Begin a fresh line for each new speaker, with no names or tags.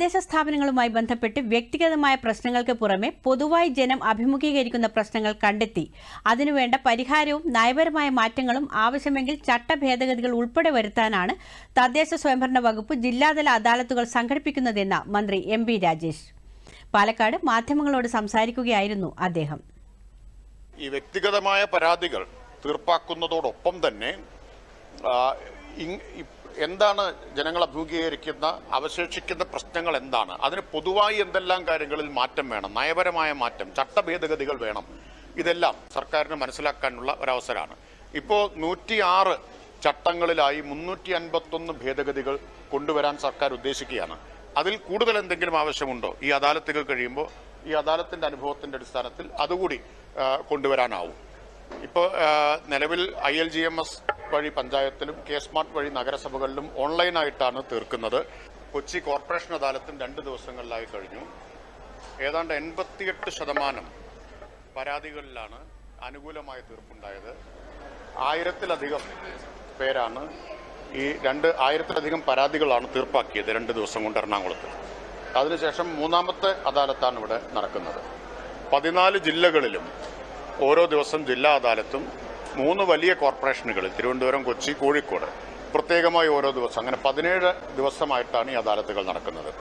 തദ്ദേശ സ്ഥാപനങ്ങളുമായി ബന്ധപ്പെട്ട് വ്യക്തിഗതമായ പ്രശ്നങ്ങൾക്ക് പുറമെ പൊതുവായി ജനം അഭിമുഖീകരിക്കുന്ന പ്രശ്നങ്ങൾ കണ്ടെത്തി അതിനുവേണ്ട പരിഹാരവും നയപരമായ മാറ്റങ്ങളും ആവശ്യമെങ്കിൽ ചട്ടഭേദഗതികൾ ഉൾപ്പെടെ വരുത്താനാണ് തദ്ദേശ സ്വയംഭരണ വകുപ്പ് ജില്ലാതല അദാലത്തുകൾ സംഘടിപ്പിക്കുന്നതെന്ന് മന്ത്രി എം പി രാജേഷ് പാലക്കാട് മാധ്യമങ്ങളോട് സംസാരിക്കുകയായിരുന്നു അദ്ദേഹം ഈ വ്യക്തിഗതമായ പരാതികൾ തീർപ്പാക്കുന്നതോടൊപ്പം തന്നെ എന്താണ് ജനങ്ങൾ അഭിമുഖീകരിക്കുന്ന അവശേഷിക്കുന്ന പ്രശ്നങ്ങൾ എന്താണ് അതിന് പൊതുവായി എന്തെല്ലാം കാര്യങ്ങളിൽ മാറ്റം വേണം നയപരമായ മാറ്റം ചട്ടഭേദഗതികൾ വേണം ഇതെല്ലാം സർക്കാരിന് മനസ്സിലാക്കാനുള്ള ഒരവസരമാണ് ഇപ്പോൾ നൂറ്റിയാറ് ചട്ടങ്ങളിലായി മുന്നൂറ്റി അൻപത്തൊന്ന് ഭേദഗതികൾ കൊണ്ടുവരാൻ സർക്കാർ ഉദ്ദേശിക്കുകയാണ് അതിൽ കൂടുതൽ എന്തെങ്കിലും ആവശ്യമുണ്ടോ ഈ അദാലത്തുകൾ കഴിയുമ്പോൾ ഈ അദാലത്തിൻ്റെ അനുഭവത്തിൻ്റെ അടിസ്ഥാനത്തിൽ അതുകൂടി കൊണ്ടുവരാനാവും ഇപ്പോൾ നിലവിൽ I L G M S വഴി പഞ്ചായത്തിലും കെ സ്മാർട്ട് വഴി നഗരസഭകളിലും ഓൺലൈനായിട്ടാണ് തീർക്കുന്നത് കൊച്ചി കോർപ്പറേഷൻ അദാലത്തും രണ്ട് ദിവസങ്ങളിലായി കഴിഞ്ഞു ഏതാണ്ട് എൺപത്തിയെട്ട് ശതമാനം പരാതികളിലാണ് അനുകൂലമായ തീർപ്പുണ്ടായത് ആയിരത്തിലധികം പേരാണ് ഈ രണ്ട് ആയിരത്തിലധികം പരാതികളാണ് തീർപ്പാക്കിയത് രണ്ട് ദിവസം കൊണ്ട് എറണാകുളത്ത് അതിനുശേഷം മൂന്നാമത്തെ അദാലത്താണ് ഇവിടെ നടക്കുന്നത് പതിനാല് ജില്ലകളിലും ഓരോ ദിവസം ജില്ലാ അദാലത്തും മൂന്ന് വലിയ കോർപ്പറേഷനുകൾ തിരുവനന്തപുരം കൊച്ചി കോഴിക്കോട് പ്രത്യേകമായി ഓരോ ദിവസം അങ്ങനെ പതിനേഴ് ദിവസമായിട്ടാണ് ഈ അദാലത്തുകൾ നടക്കുന്നത്